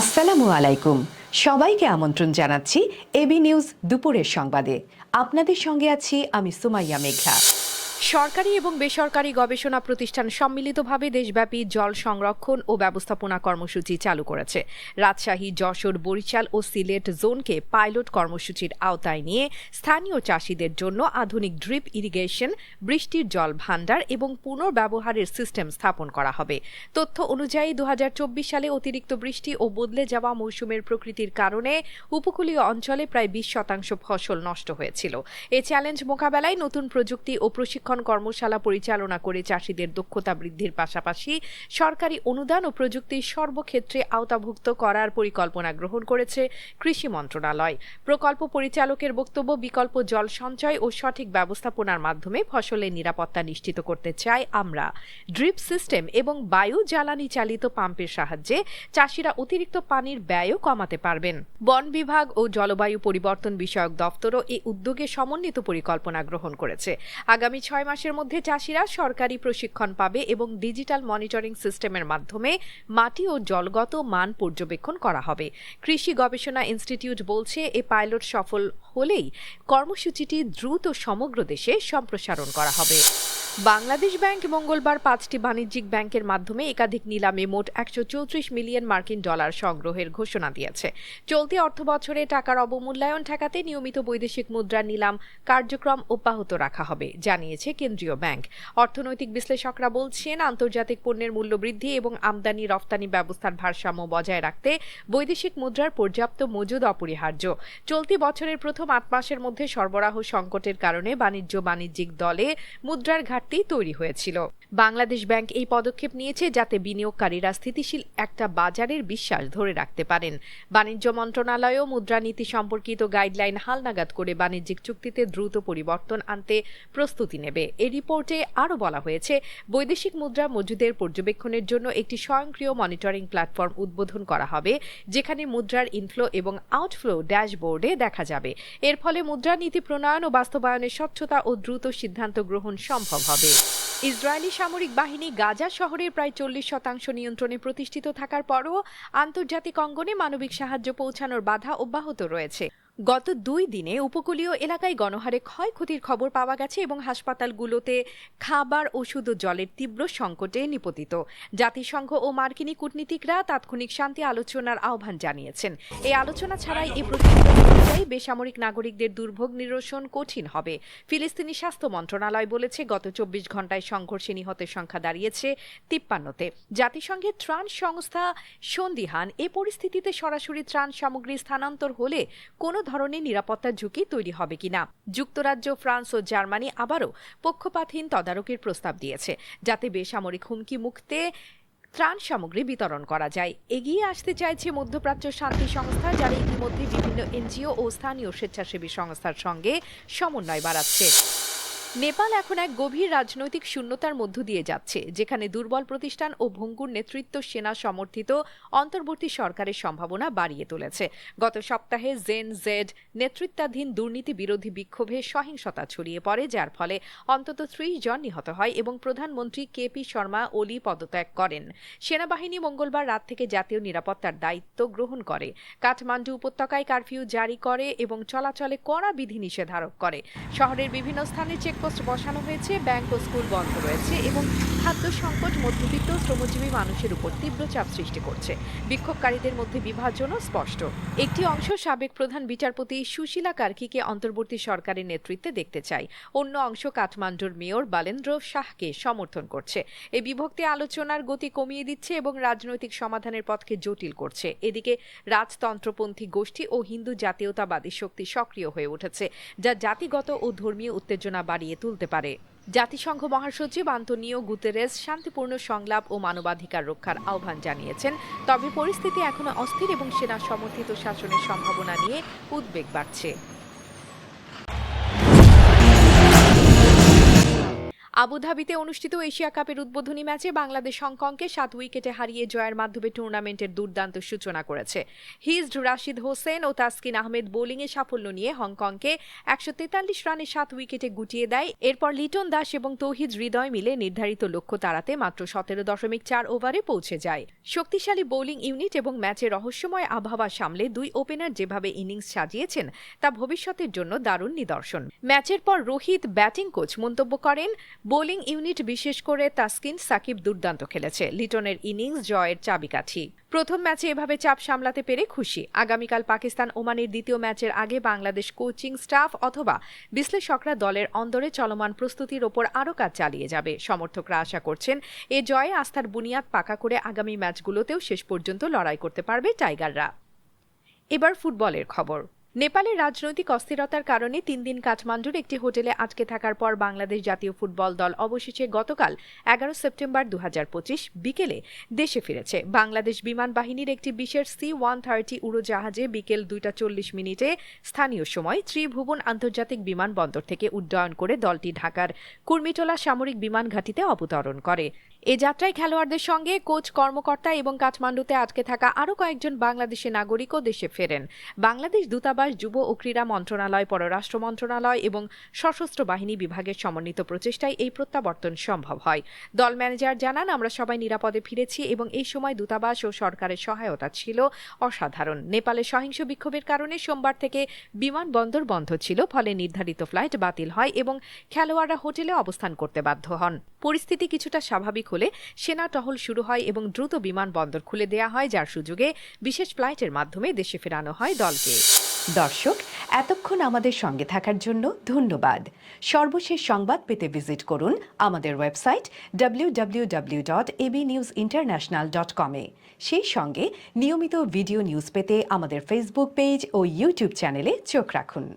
আসসালামু আলাইকুম। সবাইকে আমন্ত্রণ জানাচ্ছি এবি নিউজ দুপুরের সংবাদে। আপনাদের সঙ্গে আছি আমি সুমাইয়া মেঘা সরকারি এবং বেসরকারি গবেষণা প্রতিষ্ঠান সম্মিলিতভাবে দেশব্যাপী জল সংরক্ষণ ও ব্যবস্থাপনা কর্মসূচি চালু করেছে। রাজশাহী, যশোর, বরিশাল ও সিলেট জোনকে পাইলট কর্মসূচির আওতায় নিয়ে স্থানীয় চাষিদের জন্য আধুনিক ড্রিপ ইরিগেশন, বৃষ্টির জল ভাণ্ডার এবং পুনর্ব্যবহারের সিস্টেম স্থাপন করা হবে। তথ্য অনুযায়ী দু হাজার চব্বিশ সালে অতিরিক্ত বৃষ্টি ও বদলে যাওয়া মৌসুমের প্রকৃতির কারণে উপকূলীয় অঞ্চলে প্রায় বিশ শতাংশ ফসল নষ্ট হয়েছিল। এ চ্যালেঞ্জ মোকাবেলায় নতুন প্রযুক্তি ও প্রশিক্ষণ কর্মশালা পরিচালনা করে চাষিদের দক্ষতা বৃদ্ধির পাশাপাশি সরকারি অনুদান ও প্রযুক্তি সর্বক্ষেত্রে আওতাভুক্ত করার পরিকল্পনা গ্রহণ করেছে কৃষি মন্ত্রণালয়। প্রকল্প পরিচালকের বক্তব্য, বিকল্প জল সঞ্চয় ও সঠিক ব্যবস্থাপনার মাধ্যমে ফসলের নিরাপত্তা নিশ্চিত করতে চাই আমরা। ড্রিপ সিস্টেম এবং বায়ু জ্বালানি চালিত পাম্পের সাহায্যে চাষিরা অতিরিক্ত পানির ব্যয়ও কমাতে পারবেন। বন বিভাগ ও জলবায়ু পরিবর্তন বিষয়ক দফতরও এই উদ্যোগে সমন্বিত পরিকল্পনা গ্রহণ করেছে। আগামী ছয় মাসের মধ্যে চাষিরা সরকারি প্রশিক্ষণ পাবে এবং ডিজিটাল মনিটরিং সিস্টেমের মাধ্যমে মাটি ও জলগত মান পর্যবেক্ষণ করা হবে। কৃষি গবেষণা ইনস্টিটিউট বলছে, এ পাইলট সফল হলেই কর্মসূচিটি দ্রুত সমগ্র দেশে সম্প্রসারণ করা হবে। বাংলাদেশ ব্যাংক মঙ্গলবার পাঁচটি বাণিজ্যিক ব্যাংকের মাধ্যমে একাধিক নিলামে মোট একশো চৌত্রিশ মিলিয়ন মার্কিন ডলার সংগ্রহের ঘোষণা দিয়েছে। চলতি অর্থ বছরে টাকার অবমূল্যায়ন ঠেকাতে নিয়মিত বৈদেশিক মুদ্রা নিলাম কার্যক্রম অব্যাহত রাখা হবে, জানিয়েছে কেন্দ্রীয় ব্যাংক। অর্থনৈতিক বিশ্লেষকরা বলছেন, আন্তর্জাতিক পণ্যের মূল্য বৃদ্ধি এবং আমদানি রফতানি ব্যবস্থার ভারসাম্য বজায় রাখতে বৈদেশিক মুদ্রার পর্যাপ্ত মজুদ অপরিহার্য। চলতি বছরের প্রথম আট মাসের মধ্যে সরবরাহ সংকটের কারণে বাণিজ্য বাণিজ্যিক দলে মুদ্রার ঘাটতি তৈরি হয়েছিল। বাংলাদেশ ব্যাংক এই পদক্ষেপ নিয়েছে যাতে বিনিয়োগকারীরা স্থিতিশীল একটা বাজারের বিশ্বাস ধরে রাখতে পারেন। বাণিজ্য মন্ত্রণালয়ও মুদ্রানীতি সম্পর্কিত গাইডলাইন হালনাগাদ করে বাণিজ্যিক চুক্তিতে দ্রুত পরিবর্তন আনতে প্রস্তুতি নেবে। এই রিপোর্টে আরও বলা হয়েছে, বৈদেশিক মুদ্রা মজুদের পর্যবেক্ষণের জন্য একটি স্বয়ংক্রিয় মনিটরিং প্ল্যাটফর্ম উদ্বোধন করা হবে, যেখানে মুদ্রার ইনফ্লো এবং আউটফ্লো ড্যাশবোর্ডে দেখা যাবে। এর ফলে মুদ্রানীতি প্রণয়ন ও বাস্তবায়নের স্বচ্ছতা ও দ্রুত সিদ্ধান্ত গ্রহণ সম্ভব হবে। ইসরায়েলি সামরিক বাহিনী গাজা শহরের প্রায় চল্লিশ শতাংশ নিয়ন্ত্রণে প্রতিষ্ঠিত থাকার পরও আন্তর্জাতিক অঙ্গনে মানবিক সাহায্য পৌঁছানোর বাধা অব্যাহত রয়েছে। গত দুই দিনে উপকূলীয় এলাকায় গণহারে ক্ষয়ক্ষতির খবর পাওয়া গেছে এবং হাসপাতালগুলোতে খাবার, ওষুধ ও জলের তীব্র সংকটে নিপতিত। জাতিসংঘ ও মার্কিনী কূটনীতিকরা তাৎক্ষণিক শান্তি আলোচনার আহ্বান জানিয়েছেন। এই আলোচনা ছাড়াই প্রতিবেদন অনুযায়ী বেসামরিক নাগরিকদের দুর্ভোগ নিরসন কঠিন হবে। ফিলিস্তিনি স্বাস্থ্য মন্ত্রণালয় বলেছে, গত চব্বিশ ঘন্টায় সংঘর্ষে নিহতের সংখ্যা দাঁড়িয়েছে তিপ্পান্নতে। জাতিসংঘের ত্রাণ সংস্থা সন্দিহান এ পরিস্থিতিতে সরাসরি ত্রাণ সামগ্রী স্থানান্তর হলে কোনো ধরনের নিরাপত্তার ঝুঁকি তৈরি হবে কিনা। যুক্তরাজ্য, ফ্রান্স ও জার্মানি আবারও পক্ষপাতহীন তদারকির প্রস্তাব দিয়েছে, যাতে বেসামরিক হুমকি মুক্তে ত্রাণ সামগ্রী বিতরণ করা যায়। এগিয়ে আসতে চাইছে মধ্যপ্রাচ্য শান্তি সংস্থা, যারা ইতিমধ্যে বিভিন্ন এনজিও ও স্থানীয় স্বেচ্ছাসেবী সংস্থার সঙ্গে সমন্বয় বাড়াচ্ছে। নেপাল এখন এক গভীর রাজনৈতিক শূন্যতার মধ্য দিয়ে যাচ্ছে, যেখানে দুর্বল প্রতিষ্ঠান ও ভঙ্গুর নেতৃত্ব সেনা সমর্থিত অন্তর্বর্তী সরকারের সম্ভাবনা বাড়িয়ে তুলেছে। গত সপ্তাহে জেন জেড নেতৃত্বাধীন দুর্নীতি বিরোধী বিক্ষোভে সহিংসতা ছড়িয়ে পড়ে, যার ফলে অন্তত ত্রিশ জন নিহত হয় এবং প্রধানমন্ত্রী কে পি শর্মা ওলি পদত্যাগ করেন। সেনাবাহিনী মঙ্গলবার রাত থেকে জাতীয় নিরাপত্তার দায়িত্ব গ্রহণ করে। কাঠমান্ডু উপত্যকায় কারফিউ জারি করে এবং চলাচলে কড়া বিধিনিষেধ আরোপ করে। শহরের বিভিন্ন স্থানে চেকপোস্ট বসানো হয়েছে, ব্যাংক ও স্কুল বন্ধ রয়েছে এবং খাদ্য সংকট, মধ্যবিত্ত শ্রমজীবী মানুষের উপর তীব্র চাপ সৃষ্টি করছে। বিক্ষোভকারীদের মধ্যে বিভাজনও স্পষ্ট। একটি অংশ সাবেক প্রধান বিচারপতি সুশীলা কার্কিকে অন্তর্বর্তী সরকারের নেতৃত্বে দেখতে চায়। অন্য অংশ কাঠমান্ডুর মেয়র বালেন্দ্র শাহকে সমর্থন করছে। এই বিভক্তি আলোচনার গতি কমিয়ে দিচ্ছে এবং রাজনৈতিক সমাধানের পথকে জটিল করছে। এদিকে রাজতন্ত্রপন্থী গোষ্ঠী ও হিন্দু জাতীয়তাবাদী শক্তি সক্রিয় হয়ে উঠেছে, যা জাতিগত ও ধর্মীয় উত্তেজনা বাড়িয়ে তুলতে পারে। জাতিসংঘ মহাসচিব আন্তনিও গুতেরেস শান্তিপূর্ণ সংলাপ ও মানবাধিকার রক্ষার আহ্বান জানিয়েছেন। তবে পরিস্থিতি এখনও অস্থির এবং সেনা সমর্থিত শাসনের সম্ভাবনা নিয়ে উদ্বেগ বাড়ছে। আবুধাবিতে অনুষ্ঠিত এশিয়া কাপের উদ্বোধনী ম্যাচে বাংলাদেশ হংকংকে সাত উইকেটে হারিয়ে জয়ের মাধ্যমে টুর্নামেন্টের দুর্দান্ত সূচনা করেছে। হিজড রাশিদ হোসেন ও তাসকিন আহমেদ বোলিংয়ে সাফল্য নিয়ে হংকংকে একশো তেতাল্লিশ রানে সাত উইকেটে গুটিয়ে দেয়। এরপর লিটন দাস এবং তৌহিদ হৃদয় মিলে নির্ধারিত লক্ষ্য তাড়াতে মাত্র সতেরো দশমিক চার ওভারে পৌঁছে যায়। শক্তিশালী বোলিং ইউনিট এবং ম্যাচে রহস্যময় আবহাওয়া সামলে দুই ওপেনার যেভাবে ইনিংস সাজিয়েছেন, তা ভবিষ্যতের জন্য দারুণ নিদর্শন। ম্যাচের পর রোহিত ব্যাটিং কোচ মন্তব্য করেন বোলিং ইউনিট বিশেষ করে তাসকিন সাকিব দুর্দান্ত খেলেছে। লিটনের ইনিংস জয়ের চাবিকাঠি। প্রথম ম্যাচে এভাবে চাপ সামলাতে পেরে খুশি। আগামীকাল পাকিস্তান ওমানের দ্বিতীয় ম্যাচের আগে বাংলাদেশ কোচিং স্টাফ অথবা বিশ্লেষকরা দলের অন্দরে চলমান প্রস্তুতির ওপর আরও কাজ চালিয়ে যাবে। সমর্থকরা আশা করছেন, এ জয়ে আস্থার বুনিয়াদ পাকা করে আগামী ম্যাচগুলোতেও শেষ পর্যন্ত লড়াই করতে পারবে টাইগাররা। এবার ফুটবলের খবর। নেপালের রাজনৈতিক অস্থিরতার কারণে তিন দিন কাঠমান্ডুর একটি হোটেলে আটকে থাকার পর বাংলাদেশ জাতীয় ফুটবল দল অবশেষে গতকাল এগারো সেপ্টেম্বর দু হাজার পঁচিশ বিকেলে দেশে ফিরেছে। বাংলাদেশ বিমান বাহিনীর একটি বিশেষ সি ওয়ান থার্টি উড়োজাহাজে বিকেল দুইটা চল্লিশ মিনিটে স্থানীয় সময় ত্রিভুবন আন্তর্জাতিক বিমানবন্দর থেকে উড্ডয়ন করে দলটি ঢাকার কুর্মিটোলা সামরিক বিমান ঘাঁটিতে অবতরণ করে। এ যাত্রায় খেলোয়াড়দের সঙ্গে কোচ, কর্মকর্তা এবং কাঠমান্ডুতে আটকে থাকা আরও কয়েকজন বাংলাদেশি নাগরিকও দেশে ফেরেন। বাংলাদেশ দূতাবাস, যুব ও ক্রীড়া মন্ত্রণালয়, পররাষ্ট্র মন্ত্রণালয় এবং সশস্ত্র বাহিনী বিভাগের সমন্বিত প্রচেষ্টায় এই প্রত্যাবর্তন সম্ভব হয়। দল ম্যানেজার জানান, আমরা সবাই নিরাপদে ফিরেছি এবং এই সময় দূতাবাস ও সরকারের সহায়তা ছিল অসাধারণ। নেপালে সহিংস বিক্ষোভের কারণে সোমবার থেকে বিমানবন্দর বন্ধ ছিল, ফলে নির্ধারিত ফ্লাইট বাতিল হয় এবং খেলোয়াড়রা হোটেলে অবস্থান করতে বাধ্য হন। পরিস্থিতি কিছুটা স্বাভাবিক হলে সেনা টহল শুরু হয় এবং দ্রুত বিমানবন্দর খুলে দেয়া হয়, যার সুযোগে বিশেষ ফ্লাইটের মাধ্যমে দেশে ফেরানো হয় দলকে। দর্শক, এতক্ষণ আমাদের সঙ্গে থাকার জন্য ধন্যবাদ। সর্বশেষ সংবাদ পেতে ভিজিট করুন আমাদের ওয়েবসাইট www.abnewsinternational.com কমে সেই সঙ্গে নিয়মিত ভিডিও নিউজ পেতে আমাদের ফেসবুক পেজ ও ইউটিউব চ্যানেলে চোখ রাখুন।